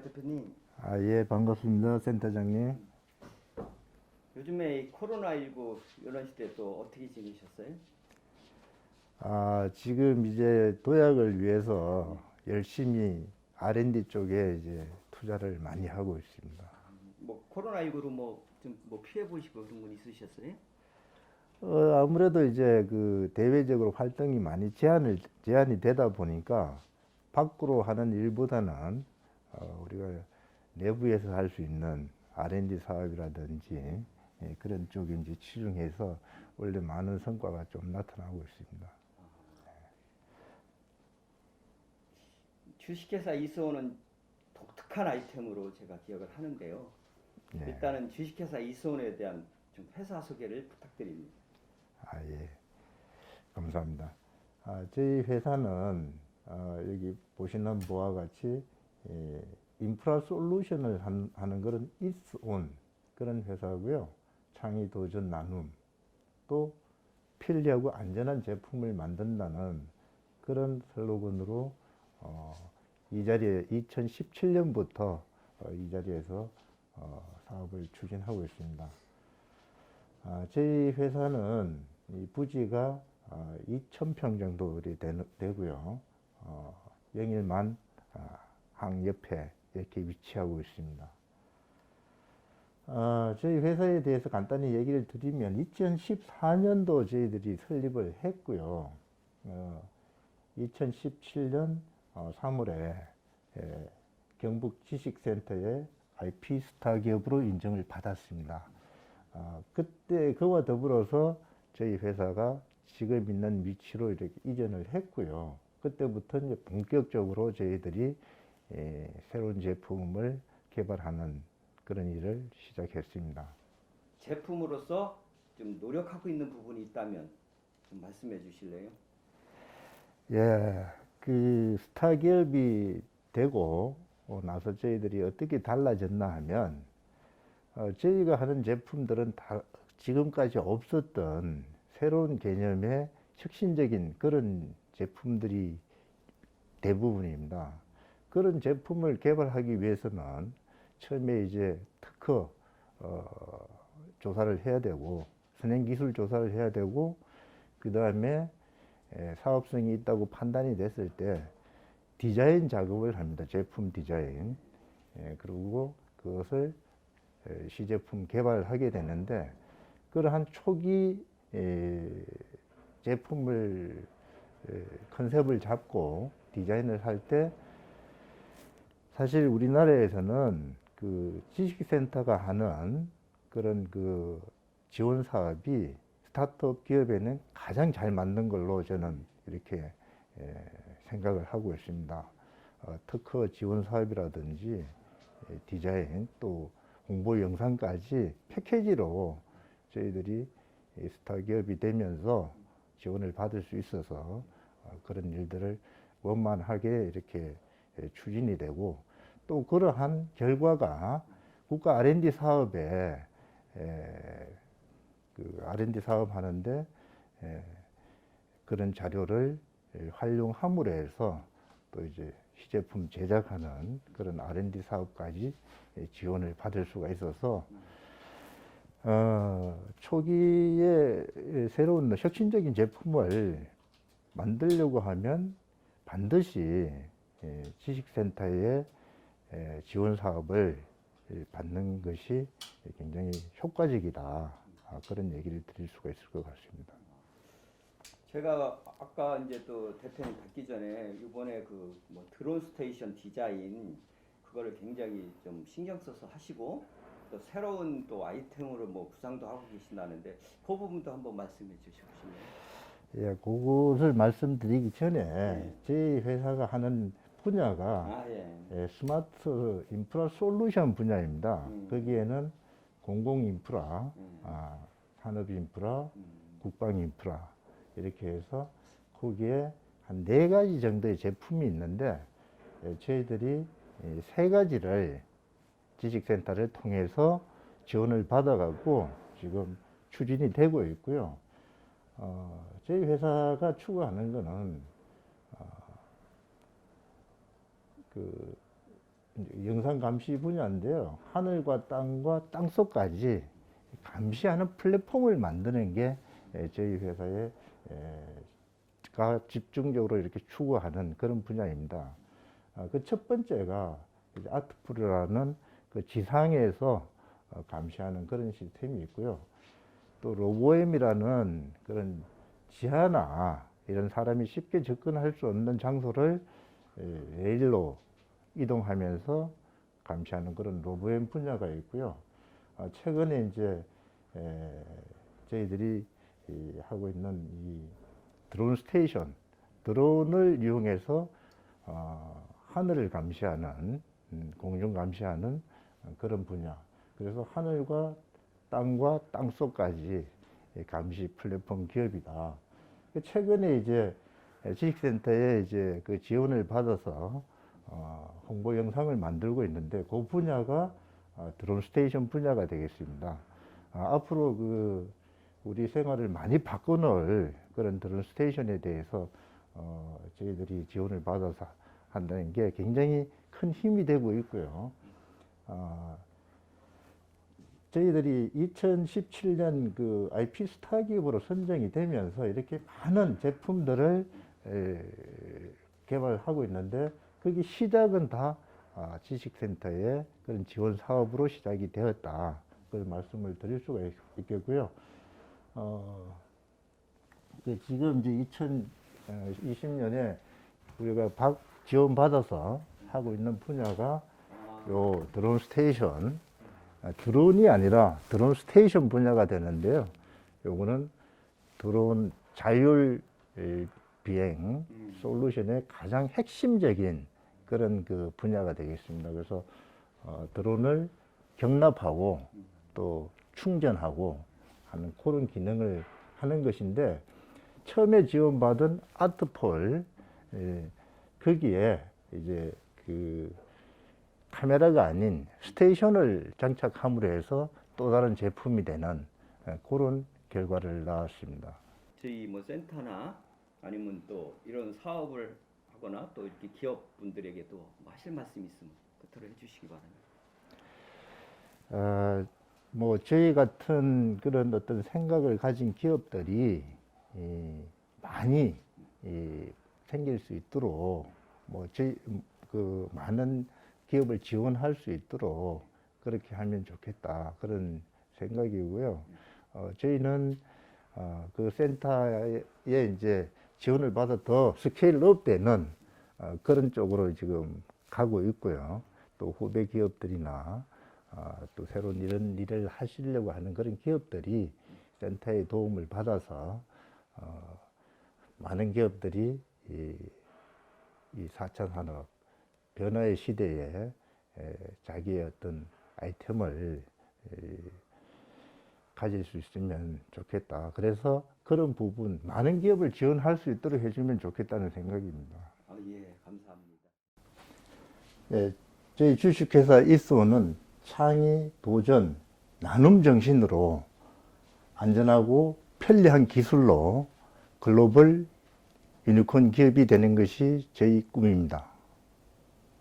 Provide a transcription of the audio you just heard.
안녕하세요, 대표님. 아, 예, 반갑습니다, 센터장님. 요즘에 이 코로나19 이런 시대 또 어떻게 지내셨어요? 아, 지금 이제 도약을 위해서 열심히 R&D 쪽에 이제 투자를 많이 하고 있습니다. 뭐 코로나19로 뭐 좀 뭐 피해 보시고 그런 건 있으셨어요? 어, 아무래도 이제 그 대외적으로 활동이 많이 제한을, 제한이 되다 보니까 밖으로 하는 일보다는 어, 우리가 내부에서 할 수 있는 R&D 사업이라든지 예, 그런 쪽에 이제 치중해서 원래 많은 성과가 좀 나타나고 있습니다. 주식회사 이수호는 독특한 아이템으로 제가 기억을 하는데요. 예. 일단은 주식회사 이수호에 대한 좀 회사 소개를 부탁드립니다. 아, 예. 감사합니다. 아, 저희 회사는 어, 여기 보시는 바와 같이 예, 인프라 솔루션을 한, 하는 그런 이스온 그런 회사고요. 창의 도전 나눔 또 편리하고 안전한 제품을 만든다는 그런 슬로건으로 어, 이 자리에 2017년부터 어, 이 자리에서 어, 사업을 추진하고 있습니다. 아, 저희 회사는 이 부지가 아, 2,000평 정도 되는- 되고요. 어, 영일만 아, 항 옆에 이렇게 위치하고 있습니다. 아, 저희 회사에 대해서 간단히 얘기를 드리면 2014년도 저희들이 설립을 했고요. 어, 2017년 3월에 예, 경북 지식센터의 IP 스타 기업으로 인정을 받았습니다. 아, 그때 그와 더불어서 저희 회사가 지금 있는 위치로 이렇게 이전을 했고요. 그때부터 이제 본격적으로 저희들이 예, 새로운 제품을 개발하는 그런 일을 시작했습니다. 제품으로서 좀 노력하고 있는 부분이 있다면 좀 말씀해 주실래요? 예, 그 스타 기업이 되고 어, 나서 저희들이 어떻게 달라졌나 하면 어, 저희가 하는 제품들은 다 지금까지 없었던 새로운 개념의 혁신적인 그런 제품들이 대부분입니다. 그런 제품을 개발하기 위해서는 처음에 이제 특허 어, 조사를 해야 되고 선행 기술 조사를 해야 되고 그 다음에 사업성이 있다고 판단이 됐을 때 디자인 작업을 합니다. 제품 디자인. 예, 그리고 그것을 에, 시제품 개발하게 되는데 그러한 초기 에, 제품을 에, 컨셉을 잡고 디자인을 할때 사실 우리나라에서는 그 지식센터가 하는 그런 그 지원 사업이 스타트업 기업에는 가장 잘 맞는 걸로 저는 이렇게 에, 생각을 하고 있습니다. 어, 특허 지원 사업이라든지 에, 디자인 또 홍보 영상까지 패키지로 저희들이 이 스타 기업이 되면서 지원을 받을 수 있어서 어, 그런 일들을 원만하게 이렇게 에, 추진이 되고 또 그러한 결과가 국가 R&D 사업에 에, 그 R&D 사업 하는데 에, 그런 자료를 에, 활용함으로 해서 또 이제 시제품 제작하는 그런 R&D 사업까지 에, 지원을 받을 수가 있어서 어, 초기에 에, 새로운 혁신적인 제품을 만들려고 하면 반드시 에, 지식센터의 에, 지원 사업을 에, 받는 것이 굉장히 효과적이다. 아, 그런 얘기를 드릴 수가 있을 것 같습니다. 제가 아까 이제 또 대표님 뵙기 전에 이번에 그 뭐 드론 스테이션 디자인 그거를 굉장히 좀 신경 써서 하시고 또 새로운 또 아이템으로 뭐 구상도 하고 계신다는데 그 부분도 한번 말씀해 주시겠어요? 예, 그것을 말씀드리기 전에 네. 저희 회사가 하는 분야가 아 예. 예, 스마트 인프라 솔루션 분야입니다. 음. 거기에는 공공 인프라, 음. 아, 산업 인프라, 음. 국방 인프라 이렇게 해서 거기에 한 네 가지 정도의 제품이 있는데 예, 저희들이 이세 가지를 지식센터를 통해서 지원을 받아가고 지금 추진이 되고 있고요. 어, 저희 회사가 추구하는 거는 어, 그 영상 감시 분야인데요. 하늘과 땅과 땅속까지 감시하는 플랫폼을 만드는 게 에, 저희 회사의 에, 가 집중적으로 이렇게 추구하는 그런 분야입니다. 그 첫 번째가 이제 아트프로라는 그 지상에서 어, 감시하는 그런 시스템이 있고요. 또 로보엠이라는 그런 지하나 이런 사람이 쉽게 접근할 수 없는 장소를 에, 레일로 이동하면서 감시하는 그런 로보엠 분야가 있고요. 어, 최근에 이제 에, 저희들이 이 하고 있는 이 드론 스테이션, 드론을 이용해서 어, 하늘을 감시하는 음, 공중 감시하는 그런 분야. 그래서 하늘과 땅과 땅속까지 이 감시 플랫폼 기업이다. 그 최근에 이제 지식센터에 이제 그 지원을 받아서 어, 홍보 영상을 만들고 있는데 그 분야가 어, 드론 스테이션 분야가 되겠습니다. 아, 앞으로 그 우리 생활을 많이 바꿔놓을 그런 드론 스테이션에 대해서 어, 저희들이 지원을 받아서 한다는 게 굉장히 큰 힘이 되고 있고요. 아, 저희들이 2017년 그 IP 스타 기업으로 선정이 되면서 이렇게 많은 제품들을 에, 개발하고 있는데 거기 시작은 다 아, 지식센터의 그런 지원 사업으로 시작이 되었다. 그런 말씀을 드릴 수가 있- 있겠고요. 어, 그 지금 이제 2020년에 우리가 박 지원 받아서 하고 있는 분야가 아, 요 드론 스테이션 아, 드론이 아니라 드론 스테이션 분야가 되는데요. 요거는 드론 자율 에, 비행 음. 솔루션의 가장 핵심적인 그런 그 분야가 되겠습니다. 그래서 어, 드론을 경납하고 또 충전하고 하는 그런 기능을 하는 것인데 처음에 지원받은 아트폴 에, 거기에 이제 그 카메라가 아닌 스테이션을 장착함으로 해서 또 다른 제품이 되는 에, 그런 결과를 낳았습니다. 저희 뭐 센터나 아니면 또 이런 사업을 하거나 또 이렇게 기업분들에게 또 하실 말씀 있으면 끝으로 해주시기 바랍니다. 어, 뭐 저희 같은 그런 어떤 생각을 가진 기업들이 이, 많이 이, 생길 수 있도록 뭐 저희 그 많은 기업을 지원할 수 있도록 그렇게 하면 좋겠다 그런 생각이고요. 어, 저희는 어, 그 센터에 이제 지원을 받아 더 스케일 업 되는 어, 그런 쪽으로 지금 가고 있고요. 또 후배 기업들이나 아, 또 새로운 이런 일을 하시려고 하는 그런 기업들이 센터의 도움을 받아서 어, 많은 기업들이 이, 이 4차 산업 변화의 시대에 에, 자기의 어떤 아이템을 이, 가질 수 있으면 좋겠다. 그래서 그런 부분 많은 기업을 지원할 수 있도록 해주면 좋겠다는 생각입니다. 아, 예, 감사합니다. 예, 저희 주식회사 이스오는 창의, 도전, 나눔 정신으로 안전하고 편리한 기술로 글로벌 유니콘 기업이 되는 것이 저희 꿈입니다.